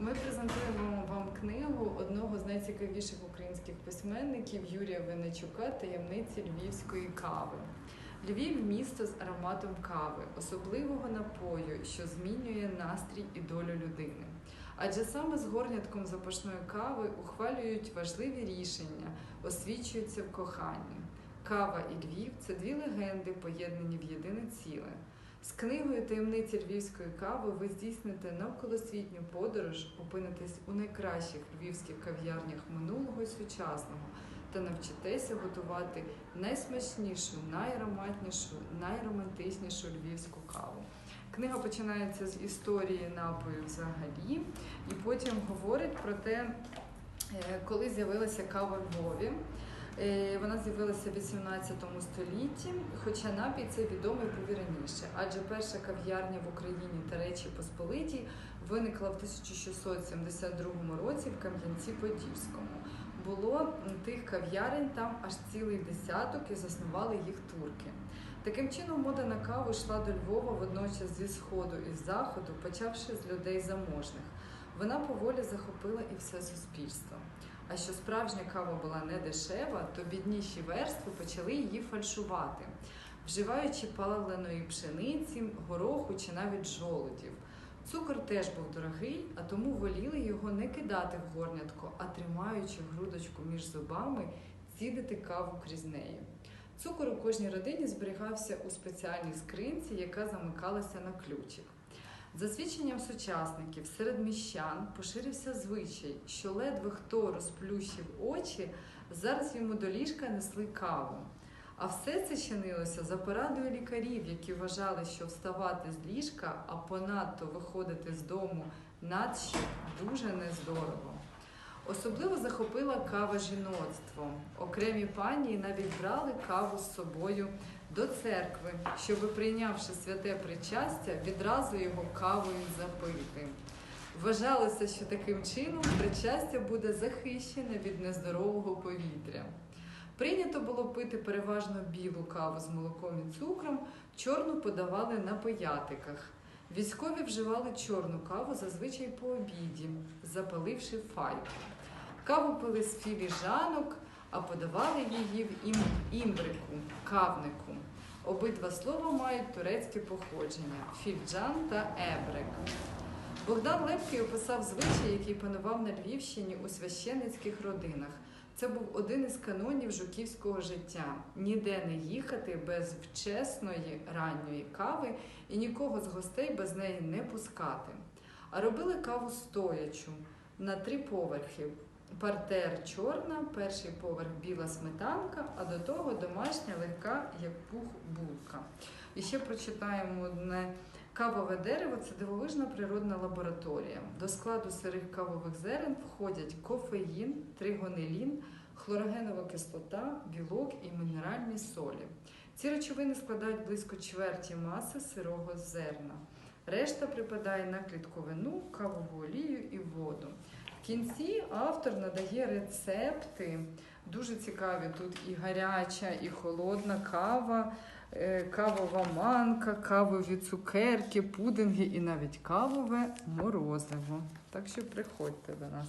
Ми презентуємо вам книгу одного з найцікавіших українських письменників Юрія Винничука Таємниці львівської кави. Львів місто з ароматом кави, особливого напою, що змінює настрій і долю людини. Адже саме з горнятком запашної кави ухвалюють важливі рішення, освічуються в коханні. Кава і Львів це дві легенди, поєднані в єдине ціле. З книгою таємниці львівської кави ви здійсните навколосвітню подорож, опинитесь у найкращих львівських кав'ярнях минулого і сучасного та навчитеся готувати найсмачнішу, найароматнішу, найромантичнішу львівську каву. Книга починається з історії напою взагалі, і потім говорить про те, е, коли з'явилася кава в Львові. Е, Вона з'явилася в 18 столітті, хоча напій це відомий був і раніше, адже перша кав'ярня в Україні та Речі Посполитій виникла в 1672 році в Кам'янці-Подільському. Було тих кав'ярень там аж цілий десяток і заснували їх турки. Таким чином, мода на каву йшла до Львова водночас зі сходу і з заходу, почавши з людей заможних. Вона поволі захопила і все суспільство. А що справжня кава була не дешева, то бідніші верстви почали її фальшувати, вживаючи паленої пшениці, гороху чи навіть жолудів. Цукор теж був дорогий, а тому воліли його не кидати в горнятко, а тримаючи грудочку між зубами, цідити каву крізь неї. Цукор у кожній родині зберігався у спеціальній скринці, яка замикалася на ключик. За свідченням сучасників, серед міщан поширився звичай, що ледве хто розплющив очі, зараз йому до ліжка несли каву. А все це чинилося за порадою лікарів, які вважали, що вставати з ліжка, а понадто виходити з дому надщо дуже нездорово. Особливо захопила кава жіноцтво. Окремі пані навіть брали каву з собою до церкви, щоб, прийнявши святе причастя, відразу його кавою запити. Вважалося, що таким чином причастя буде захищене від нездорового повітря. Прийнято було пити переважно білу каву з молоком і цукром, чорну подавали на пиятиках. Військові вживали чорну каву зазвичай по обіді, запаливши файку. Каву пили з філіжанок, а подавали її в ім... імбрику, кавнику. Обидва слова мають турецьке походження фільджан та ебрек. Богдан Лепкий описав звичай, який панував на Львівщині у священицьких родинах. Це був один із канонів жуківського життя: ніде не їхати без вчесної ранньої кави і нікого з гостей без неї не пускати. А робили каву стоячу на три поверхи. Партер чорна, перший поверх біла сметанка, а до того домашня легка, як пух булка. І ще прочитаємо одне кавове дерево це дивовижна природна лабораторія. До складу сирих кавових зерен входять кофеїн, тригонелін, хлорогенова кислота, білок і мінеральні солі. Ці речовини складають близько чверті маси сирого зерна. Решта припадає на клітковину, кавову олію і воду. В кінці автор надає рецепти. Дуже цікаві тут і гаряча, і холодна кава, кавова манка, кавові цукерки, пудинги і навіть кавове морозиво. Так що приходьте до нас.